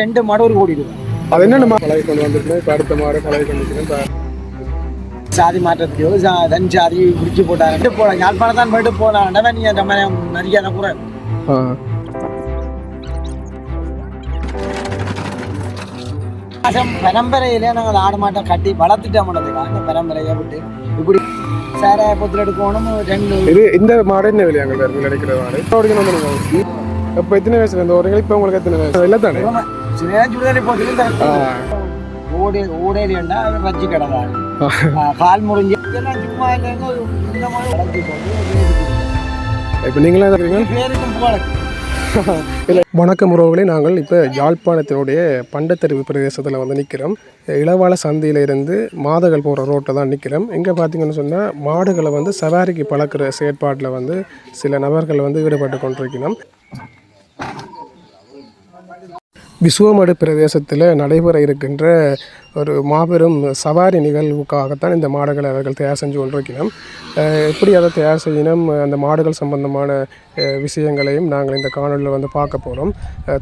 ரெண்டு மாடு ஒரு கோடி ரூபாய் அது என்னென்ன கலை கொண்டு வந்துருக்கேன் இப்போ அடுத்த மாடு கலை கொண்டு சாதி மாற்றத்தையோ தன் சாதி பிடிச்சி போட்டாங்க. போல யாழ்ப்பாணம் தான் போயிட்டு போனாண்டவன் நீ அந்த மாதிரி மரியாதை கூட பரம்பரையிலே நாங்கள் ஆடு மாட்டை கட்டி வளர்த்துட்டோம் அந்த பரம்பரையை விட்டு இப்படி சார பொத்துல எடுக்கணும் ரெண்டு இது இந்த மாடு என்ன விலை அங்கே இருக்கு கிடைக்கிற மாடு. இப்போ எத்தனை வயசுல இருந்து வரீங்க இப்போ உங்களுக்கு எத்தனை வயசு? இல்லை தானே சும்மா இல்லைங்க இந்த மாதிரி வளர்த்தி போட்டு இப்போ நீங்களே வணக்கம் உறவுகளே. நாங்கள் இப்போ யாழ்ப்பாணத்தினுடைய பண்டத்தருவு பிரதேசத்தில் வந்து நிற்கிறோம் இளவால சந்தையில இருந்து மாதகள் போகிற ரோட்டில் தான் நிற்கிறோம் எங்கே பார்த்தீங்கன்னு சொன்னால் மாடுகளை வந்து சவாரிக்கு பழக்கிற செயற்பாட்டில் வந்து சில நபர்கள் வந்து ஈடுபட்டு கொண்டிருக்கிறோம். விசுவமடு பிரதேசத்தில் நடைபெற இருக்கின்ற ஒரு மாபெரும் சவாரி நிகழ்வுக்காகத்தான் இந்த மாடுகளை அவர்கள் தயார் செஞ்சு கொண்டிருக்கிறோம் எப்படி அதை தயார் செய்யணும்? அந்த மாடுகள் சம்பந்தமான விஷயங்களையும் நாங்கள் இந்த காணொலியில் வந்து பார்க்க போகிறோம்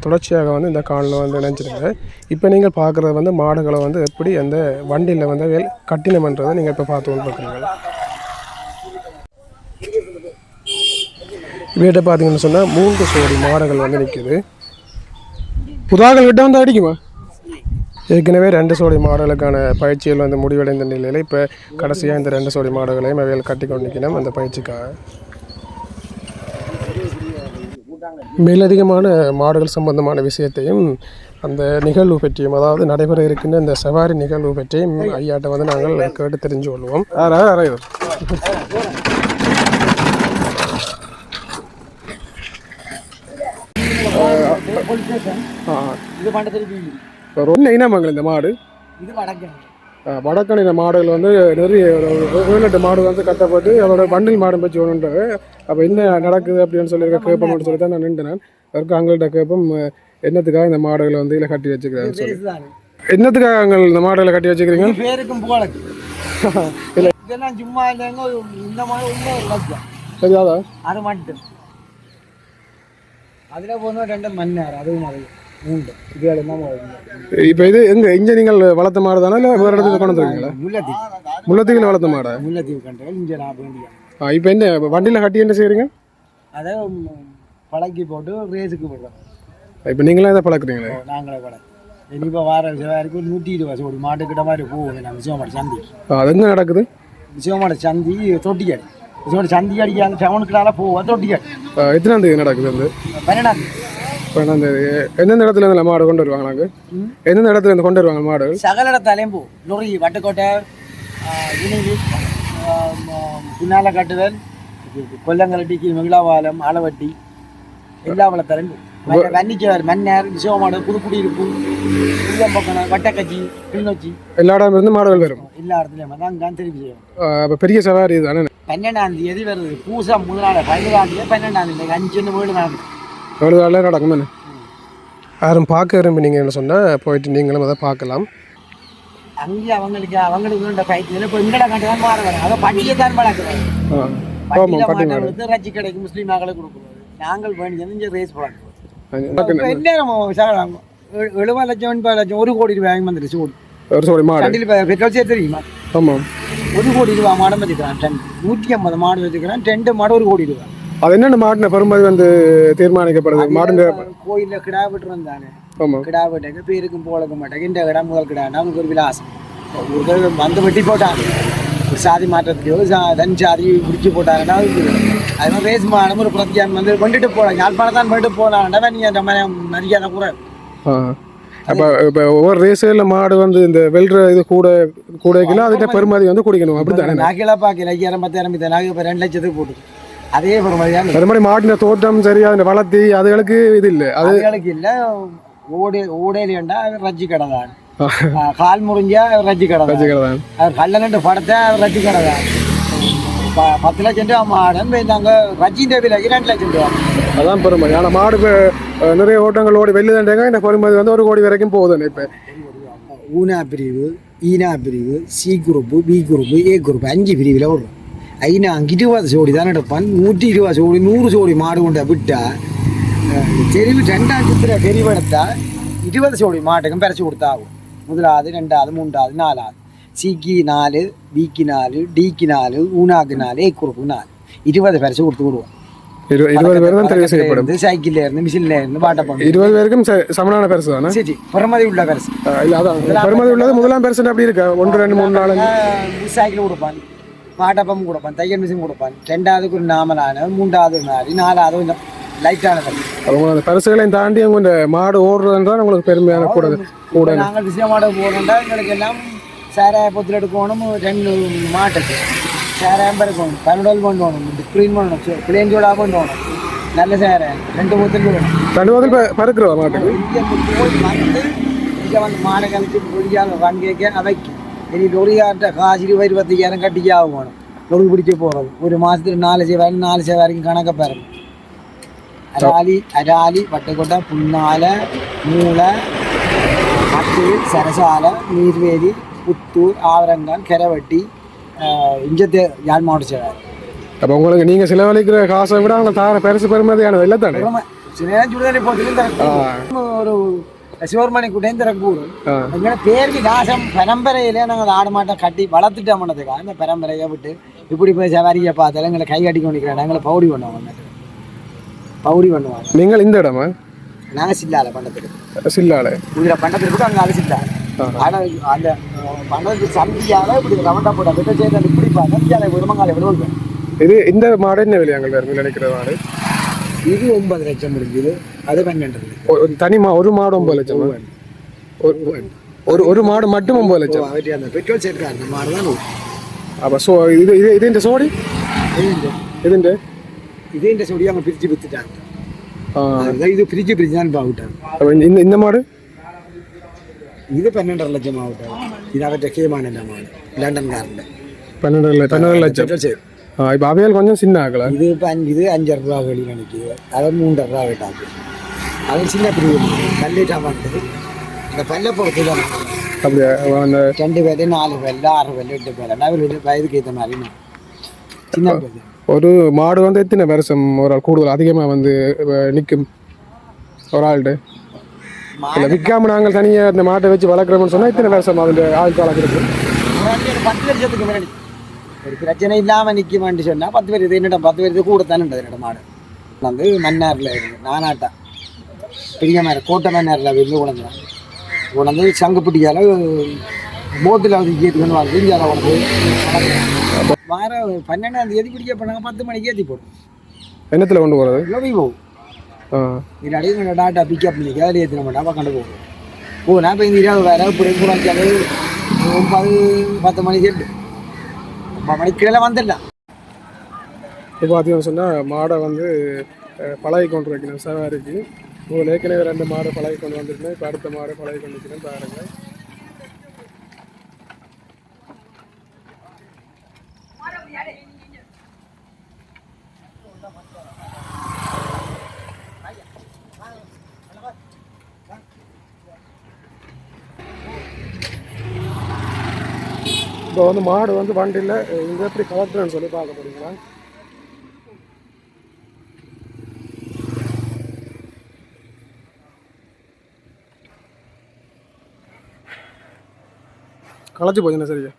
தொடர்ச்சியாக வந்து இந்த காணொலியில் வந்து நினச்சிருங்க இப்போ நீங்கள் பார்க்குறது வந்து மாடுகளை வந்து எப்படி அந்த வண்டியில் வந்து வேல் கட்டினம்ன்றதை நீங்கள் இப்போ பார்த்து கொண்டிருக்கிறீங்க வீட்டை பார்த்தீங்கன்னு சொன்னால் மூன்று சோடி மாடுகள் வந்து நிற்கிது புதாக்கள் விட்டு வந்து அடிக்குமா? ஏற்கனவே ரெண்டு சோடி மாடுகளுக்கான பயிற்சிகள் வந்து முடிவடைந்த நிலையில் இப்போ கடைசியாக இந்த ரெண்டு சோடி மாடுகளையும் அவைகள் கட்டி கொண்டிருக்கணும் அந்த பயிற்சிக்காக மேலதிகமான மாடுகள் சம்பந்தமான விஷயத்தையும் அந்த நிகழ்வு பற்றியும் அதாவது நடைபெற இருக்கின்ற இந்த சவாரி நிகழ்வு பற்றியும் ஐயாட்ட வந்து நாங்கள் கேட்டு தெரிஞ்சு கொள்வோம். யாரா யாரா இது ஆ. இது பண்ண திருப்பி இப்போ ரொம்ப இனமாங்க இந்த மாடு. இது வடக்கு அஹ் வடக்கணித மாடுகள் வந்து நிறைய ஏழு மாடு வந்து கட்டப்பட்டு அதோட பண்டில் மாடு வச்சு ஒன்றுன்றது அப்போ என்ன நடக்குது அப்படின்னு சொல்லி கேட்போம்னு சொல்லி தான் நான் நின்றுனேன் அதற்கு அவங்கள்ட்ட கேட்போம் என்னத்துக்காக இந்த மாடுகளை வந்து இதில் கட்டி வச்சுக்கிறாங்க சொல்லி. என்னத்துக்காக அங்கே இந்த மாடுகளை கட்டி வச்சுக்கிறீங்க? பேருக்கும் போலக்கு. இதெல்லாம் சும்மா இல்லைங்க இந்த மாதிரி சரியாதா அது மட்டும் ரெண்டு மணி நேரம் அதுவும் அது மூன்று இது தான் இப்போ இது எங்க இங்கே நீங்கள் வளர்த்த மாடு தானே இல்லை வேறு இடத்துல கொண்டு வந்துருக்கீங்களா முல்லத்தீவு முள்ளத்தீவில் வளர்த்த மாடா முல்லத்தீவு கண்டுகள் இங்கே நான் வேண்டிய இப்போ என்ன வண்டியில் கட்டி என்ன செய்கிறீங்க அதை பழக்கி போட்டு ரேஸுக்கு விடுறோம் இப்போ நீங்களே இதை பழக்கிறீங்களே நாங்களே கூட இப்போ வார வரைக்கும் ஒரு நூற்றி இருபது ஒரு மாட்டுக்கிட்ட மாதிரி போவோம் நம்ம விஜயமாட சந்தி அது எங்கே நடக்குது விஜயமாட சந்தி தொட்டிக்காடி விஜயமாட சந்தி அடிக்க டவுனுக்குனால போவோம் தொட்டிக்காடி அஹ் எத்தனாம் தேதி நடக்குது வந்து பன்னெண்டாம் இப்போ அந்த எந்தெந்த இடத்துல இருந்து மாடு கொண்டு வருவாங்க நாங்கள். எந்தெந்த இடத்துல இருந்து கொண்டு வருவாங்க மாடுகள் சகல இடத்தாலையும் போ லொரி வட்டுக்கோட்டை இணைவு பின்னால கட்டுதல் கொல்லங்கலட்டி மகிழாவாலம் ஆலவட்டி எல்லா வளத்தாலையும் போ வன்னிக்கவர் மன்னர் விசவமாடு புதுக்குடியிருப்பு புளியம்பக்கம் வட்டக்கச்சி கிளிநொச்சி எல்லா இடம் இருந்து மாடுகள் வரும் எல்லா இடத்துலையும் அதான் தான் அப்போ பெரிய சவாரி இதுதானே பன்னெண்டாம் தேதி வருது? பூசம் முதலாள பதினேழாம் தேதி பன்னெண்டாம் தேதி. அஞ்சு வீடு நடக்குது. எவ்வளோ நாளில் நடக்கும் யாரும் பார்க்க விரும்பினீங்கன்னு சொன்னால் போயிட்டு நீங்களும் அதை பார்க்கலாம். அங்கே அவங்களுக்கு அவங்களுக்கு வேண்ட பயிற்சியில் இப்போ இங்கட கண்டு தான் மாற வரும் அதை பட்டியை தான் வளர்க்குறாங்க பட்டியில. வந்து ரச்சி கடைக்கு முஸ்லீம் மகளுக்கு கொடுக்குறது நாங்கள் வேண்டியது இங்கே ரேஸ் இப்போ என்ன நம்ம எழுபது லட்சம் எண்பது லட்சம் ஒரு கோடி ரூபாய் வந்துருச்சு ஒரு சோடி மாடு. பெட்ரோல் சேர்த்து தெரியுமா? ஆமாம். ஒரு கோடி ரூபாய் மாடம் வச்சுக்கிறான் டன் நூற்றி ஐம்பது மாடு வச்சுக்கிறான் ரெண்டு மாடு ஒரு கோடி ரூபாய் அது என்னென்ன மாட்டின பெருமதி வந்து தீர்மானிக்கப்படுது மாடுங்க கோயிலில் கிடா விட்டு வந்தானே கிடா வெட்டக்கு பேருக்கும் போலக்க மாட்டேங்க இந்த கிடா முதல் கிடா நமக்கு ஒரு விலாசம் ஒரு வந்து வெட்டி போட்டாங்க ஒரு சாதி மாற்றத்தையோ சா தன் சாதி பிடிச்சி போட்டாங்கன்னா அது மாதிரி ரேஸ் மாடம் ஒரு பிரத்தியான் வந்து கொண்டுட்டு போகலாம் யாழ்ப்பாணம் தான் போயிட்டு போகலாம்டா நீ மரியாதை கூட அப்போ இப்போ ஒவ்வொரு ரேஸில் மாடு வந்து இந்த வெல்ற இது கூட கூடைக்குள்ள அதுக்கு பெருமதி வந்து குடிக்கணும். அப்படி தானே நாக்கில பார்க்கல. ஐயாயிரம் பத்தாயிரம் பத்தாயிரம் நாக்கு இப்போ ரெண்டு லட்சத்துக்கு போட்டு அதே பெருமதியான அது மாதிரி மாட்டின தோட்டம் சரி அதை வளர்த்தி அதுகளுக்கு இது இல்லை. அது அதுகளுக்கு இல்லை. ஓடே ஓடேலியண்டா ரஜ்ஜி கடை தான். கால் முறிஞ்சா ரஜ்ஜி கடை தான். வச்சுக்கிறதான் அவர் கல்லனண்டு படத்தை ரஜி கடை தான். பத்து லட்சம் ரூபா மாடன் நாங்க ரஜி தேவியில் இரண்டு லட்சம் ரூபா அதான் பெருமதி ஆனால் மாடு நிறைய ஓட்டங்கள் ஓடி வெளியிலண்டாங்க இந்த பெருமதி வந்து ஒரு கோடி வரைக்கும் போகுதுன்னு இப்போ. ஊனா பிரிவு ஈனா பிரிவு C group B group A group அஞ்சு பிரிவில் வரும் ஐநா இருபது சோடி தானே எடுப்பான் நூற்றி இருபது சோடி நூறு சோடி மாடு கொண்ட விட்டா தெருவு ரெண்டாம் சித்திர தெரிவெடுத்தா இருபது சோடி மாட்டுக்கும் பறிச்சு கொடுத்தாகும் முதலாவது ரெண்டாவது மூன்றாவது நாலாவது. சிக்கு நாலு பிக்கு நாலு டிக்கு நாலு ஊனாக்கு நாலு ஏக்குறுக்கு நாலு. இருபது பறிச்சு கொடுத்து விடுவோம். இரு இருபது பேர் தான் தெரிவு செய்யப்படும். சைக்கிள்ல இருந்து மிஷின்ல இருந்து பாட்டை பண்ணி இருபது பேருக்கும் சமனான பெருசு தானே? சரி பெருமதி உள்ள பரிசு இல்ல அதான். பெருமதி உள்ளது முதலாம் பெருசு அப்படி இருக்கா? ஒன்று ரெண்டு மூணு நாலு. சைக்கிள் கொடுப்பான். மாட்டப்பம் கொடுப்பான் தையல் மிஷின் கொடுப்பான். ரெண்டாவதுக்கு ஒரு நாமலான மூன்றாவது நாலு நாலாவது கொஞ்சம் லைட்டான பரிசு அவங்க அந்த பரிசுகளையும் தாண்டி அவங்க இந்த மாடு ஓடுறதுன்றால் உங்களுக்கு பெருமையான கூட கூட நாங்கள் விஷயமாட போகிறோம்டா எங்களுக்கு எல்லாம் சாராய பொத்தில் எடுக்கணும் ரெண்டு மாட்டுக்கு. சாராயம் இருக்கணும் பன்னெண்டு பண்ணணும் க்ளீன் பண்ணணும் பிளேன் ஜோடா பண்ணணும் நல்ல சாராயம் ரெண்டு பொத்தில் வேணும் ரெண்டு பதில் பறக்குறதா மாட்டுக்கு? வந்து இங்கே வந்து மாடை கழிச்சு பொடியாக ரன் கேட்க அவைக்கு இனி லொரியாட்ட காசு இருபது இருபத்தையாயிரம் கட்டிக்காக போகணும். லொரி பிடிக்க போகிறது ஒரு மாதத்துக்கு நாலு சேவாரி நாலு சேவாரிக்கும் கணக்க பாருங்க. அராலி அராலி வட்டக்கொட்டை புன்னால மூளை மத்தூர் சரசால நீர்வேலி புத்தூர் ஆவரங்கால் கெரவட்டி இஞ்சத்தே யாழ் மாவட்ட சேவாரி அப்போ உங்களுக்கு நீங்க செலவழிக்கிற காசை விட அவங்க தார பெருசு பெருமதியானது இல்லை தானே சின்ன நேரம் சுடுதண்ணி திறக்கும் ஒரு சிவர்மணி கூட்டையும் திறக்கூடும் ஆ. எங்களை பேருக்கு நாசம் பரம்பரையிலே நாங்கள் ஆடு மாட்டை கட்டி வளர்த்துட்டோம்னதுக்காக அந்த பரம்பரையை விட்டு இப்படி போய் சவாரியை பார்த்தாலும் எங்களை கை கட்டி கொண்டிருக்கிறாங்க எங்களை பவுடி பண்ணுவாங்க. பவுடி பண்ணுவாங்க நீங்கள் இந்த இடமா நாங்கள் சில்லால பண்ணத்துக்கு சில்லால இதில் பண்ணத்துக்கு அங்கே அது சில்லால ஆனால் அந்த பண்ணதுக்கு சந்தியால இப்படி ரவண்டா போட்ட விட்ட சேர்ந்து இப்படி சந்தியால விடுமங்கால விடுவாங்க இது இந்த மாடு என்ன விலையாங்கள் வேறு நினைக்கிற மாடு? இது ஒன்பது லட்சம் முடிஞ்சது. அது பன்னெண்டு ஒரு ஒரு மாடு ஒன்பது லட்சம்? ஒரு ஒரு மாடு மட்டும் ஒன்பது லட்சம். அந்த பெட்ரோல் சேர்க்கா அந்த மாதிரி தான் அப்போ சோ இது இது இது இந்த சோடி? இதுண்டு இதே இந்த? சொல்லி அவங்க பிரித்து வித்துட்டாங்க. இது பிரிச்சு பிரிச்சு தான் பாவிட்டாங்க இந்த இந்த மாடு? இது பன்னெண்டரை லட்சம் ஆகட்டும் இது அவற்றை கேமான மாடு லண்டன்காரன் பன்னெண்டு பன்னெண்டு லட்சம் இப்போ அவையால் கொஞ்சம் சின்ன ஆகல இது இப்போ அஞ்சு இது அஞ்சரை ரூபா வெளியில் நினைக்குது அது மூன்றரை ரூபா கேட்டாங்க அது சின்ன பிரிவு கல்லிட்டா பண்ணுறது இந்த பல்ல பொறுத்து அப்படியா அந்த ரெண்டு பேர் நாலு பேர் ஆறு பேர் எட்டு பேர் வயதுக்கு ஏற்ற மாதிரி நான் சின்ன பேர் ஒரு மாடு வந்து எத்தனை வருஷம் ஒரு ஆள் கூடுதல் அதிகமாக வந்து நிற்கும் ஒரு ஆள்கிட்ட இல்லை விற்காம நாங்கள் தனியாக இந்த மாட்டை வச்சு வளர்க்குறோம்னு சொன்னால் இத்தனை வருஷம் வளர்க்குறது ஒரு ஆளுக்கு ஒரு பத்து லட்சத்துக்கு முன்னாடி ஒரு பிரச்சனை இல்லாமல் நிற்குமான்னு சொன்னால் பத்து பேர் இது என்னிடம் பத்து பேருக்கு கூட தானே என்னோட மாடு. வந்து மன்னாரில் நானாட்டா. பெரிய மாதிரி கோட்டை மன்னாரில் இருந்து உணர்ந்தேன். உணர்ந்து சங்குப்பிட்டியால் போட்டில் வந்து ஏற்றுக்கணும் வந்து இந்தியாவில் உணர்ந்து வார பன்னெண்டாம் தேதி பிடிக்க போனாங்க பத்து மணிக்கு ஏற்றி போடும் என்னத்தில் கொண்டு போகிறது லோபி போகும் இல்லாட்டி என்னோட டாட்டா பிக்கப் பண்ணிக்க அதில் ஏற்றின மாட்டா பக்கண்டு போகும். போனா இப்போ இந்த இரவு வேறு இப்படி குறைச்சாலே ஒன்பது பத்து மணிக்கு எட்டு ஒன்பது மணிக்கு கீழே வந்துடலாம். இப்போ பார்த்தீங்கன்னு சொன்னால் மாடை வந்து பழகி கொண்டு வைக்கணும். சவாரிக்கு. உங்களுக்கு ஏற்கனவே ரெண்டு மாடு பழகி கொண்டு வந்துருக்கேன். இப்போ அடுத்த மாடு பழகி கொண்டு வைக்கிறேன் பாருங்க. இப்போ வந்து மாடு வந்து வண்டியில் இங்கே எப்படி கலட்டுறேன்னு சொல்லி பார்க்க போறீங்களா? களைச்சு போச்சுண்ணா சரியா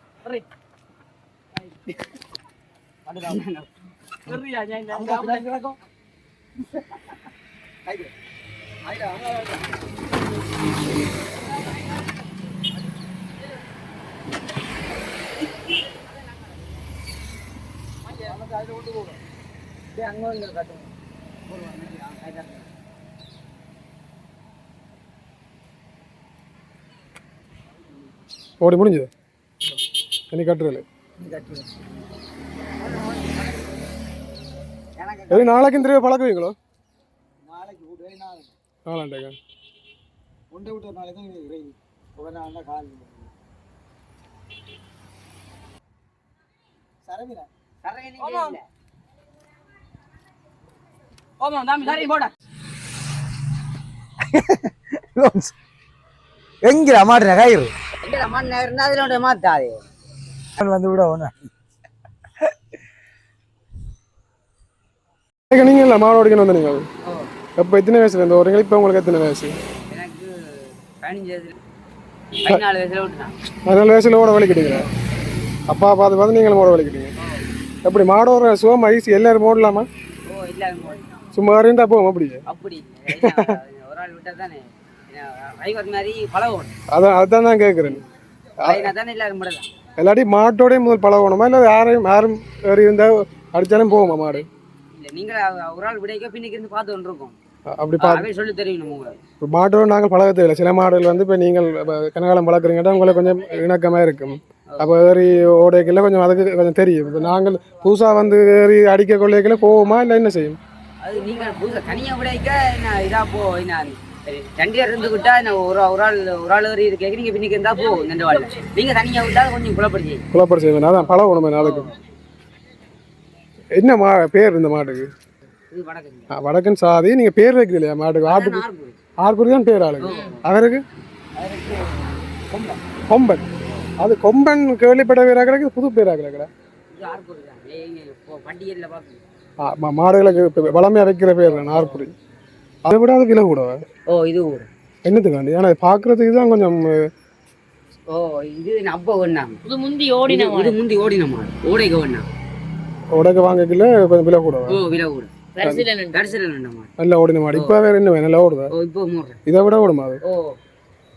ஓடி முடிஞ்சது? இனி கட்டுறல எது நாளைக்கு திரும்ப பழக்குவீங்களோ? நாளாண்டேங்க உண்டை விட்ட நாளைக்கு தான் விரைவு உடனே கால். சரவிரா? எங்கிற மாட்டுற கயிறு? மாத்தாது. வந்து விட ஒன்று நீங்கள் இல்லை மாடு ஓடிக்கணும் வந்து நீங்கள் எப்போ எத்தனை வயசுல இருந்து வரீங்க இப்போ உங்களுக்கு எத்தனை வயசு? எனக்கு பதினஞ்சு வயசுல பதினாலு ஓட வலிக்கிட்டீங்களா அப்பா பார்த்து பார்த்து நீங்களும் ஓட வலிக்கிட்டீங்க எப்படி மாடோட சுகம் ஐசி எல்லாரும் ஓடலாமா போய் சும்மா இருந்தா போவோம் அப்படி. அப்படி. ஒரு ஆள் விட்டா தானே மாதிரி பழகணும் அதான் அதான் தான் கேட்குறேன் இல்லாட்டி மாட்டோடய முதல் பழகணுமா? இல்லை யாரையும் யாரும் வேறு இருந்தால் அடித்தாலும் போகுமா மாடு? இல்லை நீங்கள் ஒரு ஆள் விடைக்க பின்னுக்கு இருந்து பார்த்து இருக்கோம் அப்படி பா அவே சொல்லி தெரியும் மாட்டோட நாங்கள் பழக தேவையில்லை சில மாடுகள் வந்து இப்போ நீங்கள் கனகாலம் பழக்கிறீங்கன்னா உங்களுக்கு கொஞ்சம் இணக்கமாக இருக்கும். அப்போ ஏறி ஓடைக்கில் கொஞ்சம் அதுக்கு கொஞ்சம் தெரியும். இப்போ நாங்கள் புதுசாக வந்து ஏறி அடிக்க கொள்ளைக்கில் போவோமா இல்லை என்ன செய்யும்? அது நீங்கள் புதுசாக தனியாக விடைக்க என்ன இதாக போ என்ன சண்டியார் இருந்து விட்டா என்ன ஒரு ஒரு ஆள் ஒரு ஆள் வரி கேட்குறீங்க பின்னுக்கு இருந்தால் போ நண்டு வாழ் நீங்கள் தனியாக விட்டா கொஞ்சம் குழப்படி குழப்பம் செய்வேன். அதான் பழகணும் அதுக்கு என்ன மா பேர் இந்த மாட்டுக்கு? வடக்கன் சாதி நீங்கள் பேர் வைக்கிறீங்களா மாட்டுக்கு? ஆட்டுக்கு. ஆர்புரி தான் பேர் ஆளுங்க. அவருக்கு? கொம்பன். அது கொம்பன் கேள்விப்பட்ட பேராக கிடக்கு புது பேராக கிடக்குற இது ஆர்பூர் தான் ஏங்க இப்போ பண்டிகையில் பார்க்கணும் ஆ, ம- மாடுகளுக்கு இப்ப வளமையா வைக்கிற பேர் நார்புரி. அதை விட அது விலை கூட ஓ இது ஊர். என்னத்துக்காண்டி? ஏன்னா பார்க்கறதுக்கு தான் கொஞ்சம் ஓ இது அப்போ ஒண்ணாங்க இது முந்தி ஓடின இது முந்தி ஓடின மாடு. ஓடைக்கு ஒண்ணா உடக்க வாங்கக்கல கொஞ்சம் விலை கூட ஓ விலை கூட. மாடு. நல்லா ஓடின மாடு. இப்போ வேற என்ன நல்லா ஓடுதா? ஓ இப்போ மூடுறேன். இதை விட ஓடுமா அது ஓ.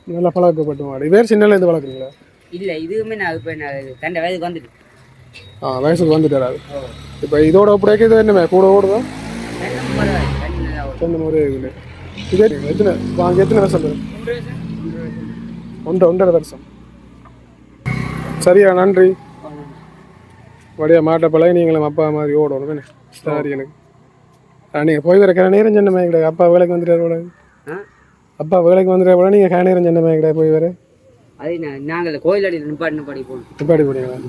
நல்லா பழக்கப்பட்ட மாடு. வேறு சின்னல இருந்து வளர்க்குறீங்களா? இல்லை இதுவுமே நான் இப்போ நான் தண்டை வயதுக்கு வந்துட்டு. ஆ வயசுக்கு வந்துட்டாரு? இப்போ இதோட ஒப்படைக்க இது என்ன கூட ஓடுதா? ரெண்டு முறை இருக்குது. இதே எத்தனை வாங்க எத்தனை வருஷம் வரும் ஒன்றரை ஒன்றரை வருஷம். சரியா நன்றி. வடியா மாட்டை பழகி நீங்களும் அப்பா மாதிரி ஓடணும் என்ன? சரி எனக்கு. நீங்கள் போய் வர கிண நேரம் சொன்ன மாதிரி கிடையாது அப்பா வேலைக்கு வந்துடுற போல. ஆ? அப்பா வேலைக்கு வந்துடுற போல நீங்கள் கிண நேரம் சொன்ன மாதிரி கிடையாது போய் வர? அது நாங்கள் கோயிலடி நிப்பாடி நிப்பாடி போனோம் நிப்பாடி போனீங்களா